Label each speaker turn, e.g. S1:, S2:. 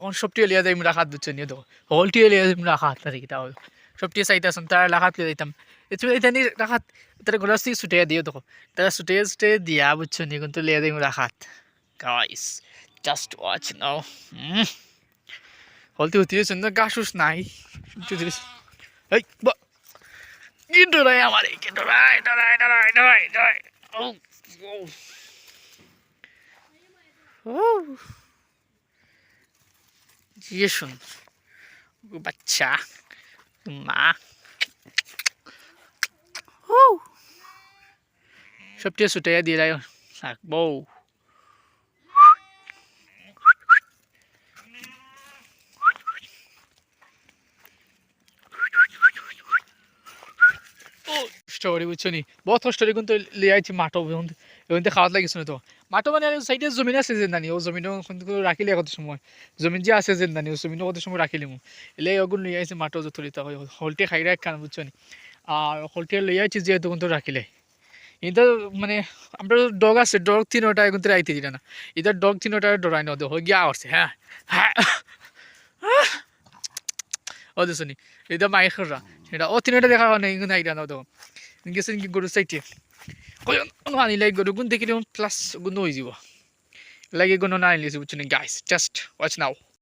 S1: তখন সবটি লিয়া যাই রাখাত বুঝছ নিয়ে দেখো হলটি লিয়া যাই রাখাত তারি কিতা হল সবটি চাইতাম তার রাখাত লিয়ে যাইতাম এতে এখানে রাখাত তারা গোলার থেকে ছুটে দিয়ে দেখো তারা ছুটে ছুটে দিয়া বুঝছ নিয়ে কিন্তু লিয়া যাই রাখাত গাইস জাস্ট ওয়াচ নাও হলতে হতে সুন্দর গা শুস নাই এই বা কি ডরাই আমার কি ডরাই ডরাই ডরাই ডরাই ডরাই ও ও Jisung. বাচ্চা মা সব টেস্ট উঠাইয়া দিয়ে রাখব স্টোরি বুঝছ নি বহুত স্টোরি কিন্তু লিয়ে আইছি মাটো এখন খাওয়াত লাগিছে তো? মাটো মানে সাইডে জমিন আছে যে নানি ও জমিনও কিন্তু রাখিলে কত সময় জমিন যে আছে যে নানি ও জমিনও কত সময় রাখিলে মু এলে ওগুলো লিয়ে আইছে মাটো যে তুলিতে হয়, হলটে খাই রাখ কান বুঝছ নি আর হলটে লিয়ে আইছি যেহেতু কিন্তু রাখিলে এটা মানে আমরা ডগ আছে ডগ তিনোটা কিন্তু রাইতে দিলে না এটা ডগ তিনোটা ডরাই নদে হয়ে, গিয়া আসছে হ্যাঁ হ্যাঁ ও দেখুন এটা মাইখরা সেটা ও তিনোটা দেখা হয় না আইডিয়া নাও দেখো। গেছে কি গরু কয় আনিলে গরু, গুণ দেখিলে প্লাস গুণ হয়ে যাব। লাগে গুণ না আনিলে বুঝছ গাইস জাস্ট ওয়াচ নাও